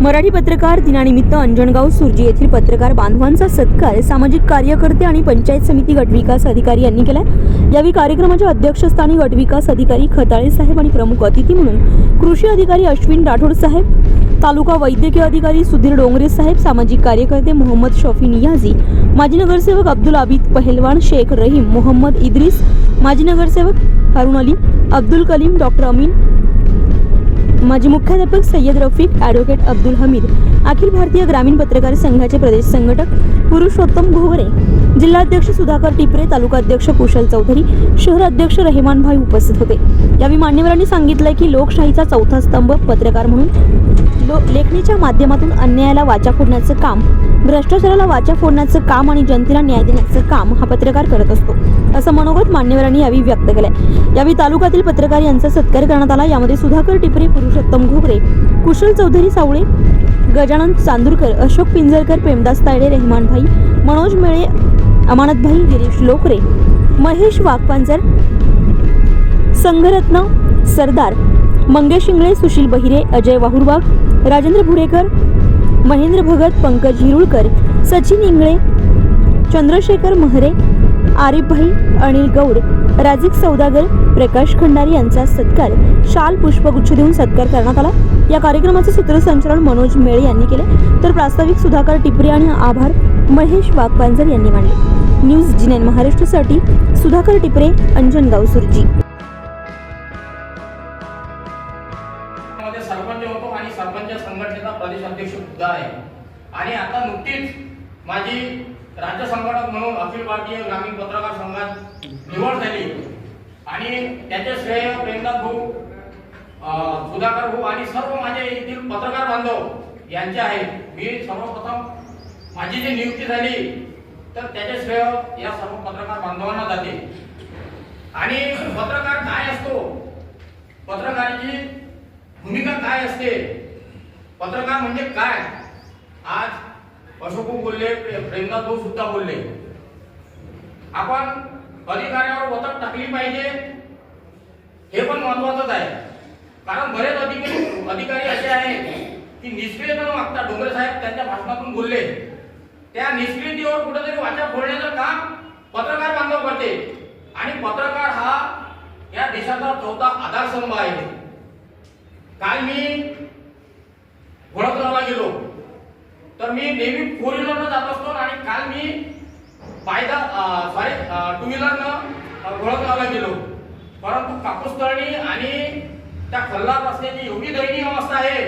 मराठी पत्रकार दिनानिमित्त अंजणगाव सुरजी येथील पत्रकार बांधवांचा सत्कार सामाजिक कार्यकर्ते आणि पंचायत समिती गटविकास अधिकारी यांनी केला यावेळी कार्यक्रमाच्या अध्यक्षस्थानी गटविकास अधिकारी खताळे साहेब आणि प्रमुख अतिथी म्हणून कृषी अधिकारी अश्विन राठोड साहेब तालुका वैद्यकीय अधिकारी सुधीर डोंगरे साहेब सामाजिक कार्यकर्ते मोहम्मद शफी नियाझी माजी नगरसेवक अब्दुल आबिद पहलवान शेख रहीम मोहम्मद इद्रिस माजी नगरसेवक हारून अली अब्दुल कलीम डॉक्टर अमीन माजी मुख्याध्यापक सय्यद रफिक ॲडव्होकेट अब्दुल हमीद अखिल भारतीय ग्रामीण पत्रकार संघाचे प्रदेश संघटक पुरुषोत्तम घोवरे जिल्हाध्यक्ष सुधाकर टिपरे तालुकाध्यक्ष कुशल चौधरी शहराध्यक्ष रहेमान भाई उपस्थित होते. यावेळी मान्यवरांनी सांगितलंय की लोकशाहीचा चौथा स्तंभ पत्रकार म्हणून लो लेखणीच्या माध्यमातून अन्यायाला वाचा फोडण्याचं काम भ्रष्टाचाराला वाचा फोडण्याचं काम आणि जनतेला न्याय देण्याचं काम हा पत्रकार करत असतो. असं मनोगत मान्यवरांनी यावेळी व्यक्त केलंय. यावेळी तालुक्यातील पत्रकार यांचा सत्कार करण्यात आला. यामध्ये सुधाकर टिपरे पुरुषोत्तम घोगरे कुशल चौधरी सावळे गजानन चांदूरकर अशोक पिंजरकर प्रेमदास तायडे रेहमानभाई मनोज मेळे अमानतभाई गिरीश लोकरे महेश वाघपांजर संघरत्न सरदार मंगेश शिंगळे सुशील बहिरे अजय वाहुरवाग राजेंद्र भुरेकर महेंद्र भगत पंकज हिरुळकर सचिन इंगळे चंद्रशेखर महरे आरिफभाई अनिल गौड राजिक सौदागर प्रकाश खंडारी यांचा सत्कार शाल पुष्पगुच्छ देऊन सत्कार करण्यात आला. या कार्यक्रमाचे सूत्रसंचालन मनोज मेळे यांनी केले. तर प्रास्ताविक सुधाकर टिपरे आणि आभार महेश वाघपांजर यांनी मांडले. न्यूज जी नाईन महाराष्ट्रासाठी सुधाकर टिपरे अंजन गावसुरजी. प्रदेश अध्यक्ष सुद्धा आहे. आणि आता नुकतीच माझी राज्य संघटक म्हणून अखिल भारतीय ग्रामीण पत्रकार संघात निवड झाली. आणि त्याचे श्रेय प्रेमदास भाऊ सुधाकर भाऊ आणि सर्व माझे येथील पत्रकार बांधव यांचे आहे. मी सर्वप्रथम माझी जी नियुक्ती झाली तर त्याचे श्रेय या सर्व पत्रकार बांधवांना जाते. आणि पत्रकार काय असतो? पत्रकाराची भूमिका काय असते? पत्रकार म्हणजे काय? आज अशोक बोलले प्रे- प्रेमनाथ भाऊ सुद्धा बोलले. आपण अधिकाऱ्यावर वतक टाकली पाहिजे हे पण महत्वाचंच आहे. कारण बरेच अधिकारी अधिकारी असे आहेत की निष्क्रिय न मागता डोंगरे साहेब त्यांच्या भाषणातून बोलले. त्या निष्क्रियतेवर कुठेतरी वाचा फोडण्याचं काम पत्रकार बांधव करते. आणि पत्रकार हा या देशाचा चौथा आधारस्तंभ आहे. काल मी वडोदराला गेलो. तर मी नेहमी फोर व्हीलरनं जात असतो आणि काल मी पायदा सॉरी टू व्हीलरनं वडोदराला गेलो. परंतु कापूस तळणी आणि त्या खल्लार रस्त्याची एवढी दयनीय अवस्था आहे.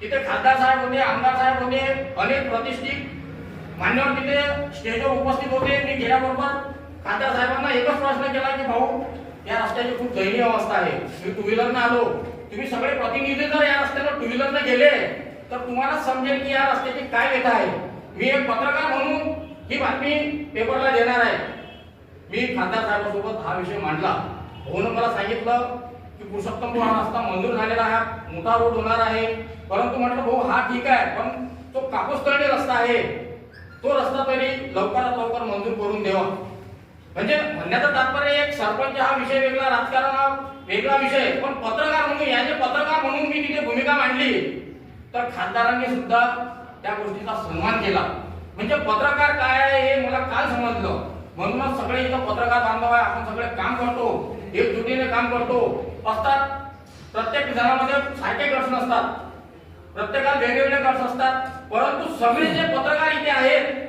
तिथे खासदार साहेब होते आमदार साहेब होते अनेक प्रतिष्ठित मान्यवर तिथे स्टेजवर उपस्थित होते. मी गेल्याबरोबर खासदार साहेबांना एकच प्रश्न केला की भाऊ या रस्त्याची खूप दयनीय अवस्था आहे. मी टू व्हीलरनं आलो. तुम्ही सगळे प्रतिनिधी जर या रस्त्यानं टू व्हीलरला गेले तर तुम्हाला समजेल की या रस्त्याची काय व्यथा आहे. मी एक पत्रकार म्हणून ही बातमी पेपरला देणार आहे. मी खासदार साहेबांसोबत हा विषय मांडला. म्हणून मला सांगितलं की पुरुषोत्तम हा रस्ता मंजूर झालेला हा मोठा रोड होणार आहे. परंतु म्हटलं भाऊ हा ठीक आहे पण तो कापूस तळणी रस्ता आहे. तो रस्ता तरी लवकरात लवकर मंजूर करून द्यावा. म्हणजे म्हणण्याचं तात्पर्य एक सरपंच हा विषय वेगळा राजकारण हा वेगळा विषय. पण पत्रकार म्हणून याचे पत्रकार म्हणून मी तिथे भूमिका मांडली तर खासदारांनी सुद्धा त्या गोष्टीचा सन्मान केला. म्हणजे पत्रकार काय आहे हे मला काल समजलं. म्हणूनच सगळे इथं पत्रकार बांधव आहे आपण सगळे काम करतो एकजुटीने काम करतो. असतात प्रत्येक जणामध्ये सारखे गट्स नसतात. प्रत्येकाला वेगवेगळे गट्स असतात. परंतु सगळे जे पत्रकार इथे आहेत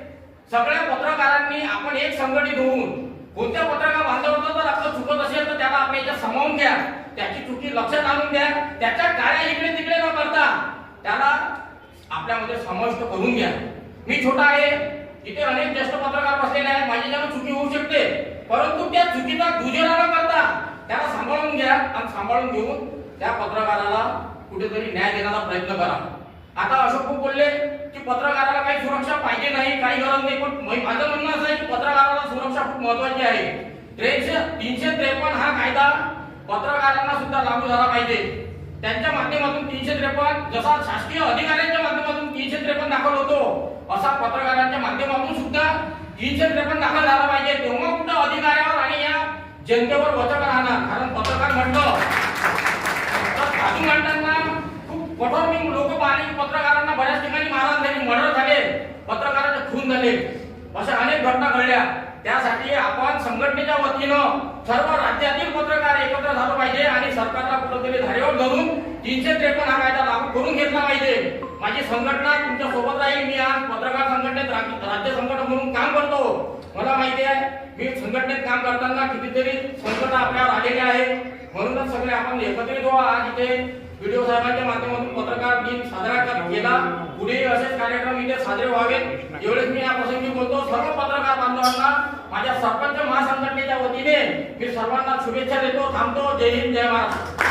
सगळ्या पत्रकारांनी आपण एक संघटित होऊन कोणत्या पत्रकार होतं जर आपलं चुकत असेल तर त्याला आपण इथे समावून घ्या. त्याची चुकी लक्षात आणून द्या त्याच्या काळ्या इकडे तिकडे न करता त्याला आपल्यामध्ये समाविष्ट करून घ्या. मी छोटा आहे. इथे अनेक ज्येष्ठ पत्रकार बसलेले आहेत. माझ्याच्यानं चुकी होऊ शकते. परंतु त्या चुकीचा दुजेरा न करता त्याला सांभाळून घ्या आणि सांभाळून घेऊन त्या पत्रकाराला कुठेतरी न्याय देण्याचा प्रयत्न करा. आता अशोक खूप बोलले पत्रकाराला काही सुरक्षा पाहिजे नाही काही गरज नाही. पण माझं म्हणणं असं आहे की पत्रकाराला सुरक्षा खूप महत्वाची आहे. त्रेशे तीनशे त्रेपन्न हा कायदा पत्रकारांना सुद्धा लागू झाला पाहिजे. त्यांच्या माध्यमातून तीनशे त्रेपन्न जसा शासकीय अधिकाऱ्यांच्या माध्यमातून तीनशे त्रेपन्न दाखल होतो असा पत्रकारांच्या माध्यमातून सुद्धा तीनशे त्रेपन्न दाखल झाला पाहिजे. तेव्हा कुठं अधिकाऱ्यावर आणि या जनतेवर वचक राहणार. कारण पत्रकार म्हटलं तर म्हणताना मांडताना कठोर मी लोक पाहिले की पत्रकारांना बऱ्याच ठिकाणी मारहाण झाली मर्डर झाले पत्रकारांचे खून झाले. अशा अनेक घटना घडल्या. त्यासाठी आपण संघटनेच्या वतीनं सर्व राज्यातील पत्रकार एकत्र झालं पाहिजे आणि सरकारला कुठंतरी धारेवर धरून तीनशे त्रेपन्न हा कायदा लागू करून घेतला पाहिजे. माझी संघटना तुमच्यासोबत राहील. मी आज पत्रकार संघटनेत राज्य संघटक म्हणून काम करतो. मला माहिती आहे मी संघटनेत काम करताना कितीतरी संकट आपल्यावर आलेले आहे म्हणूनच सगळे आपण एकत्रित व्हा. आज इथे व्हिडिओ साहेबांच्या माध्यमातून पत्रकार दिन साजरा केला. पुढे असेच कार्यक्रम इथे साजरे व्हावेत. एवढेच मी या प्रसंगी बोलतो. सर्व पत्रकार बांधवांना माझ्या सरपंच महासंघटनेच्या वतीने मी सर्वांना शुभेच्छा देतो. थांबतो. जय हिंद जय महाराष्ट्र.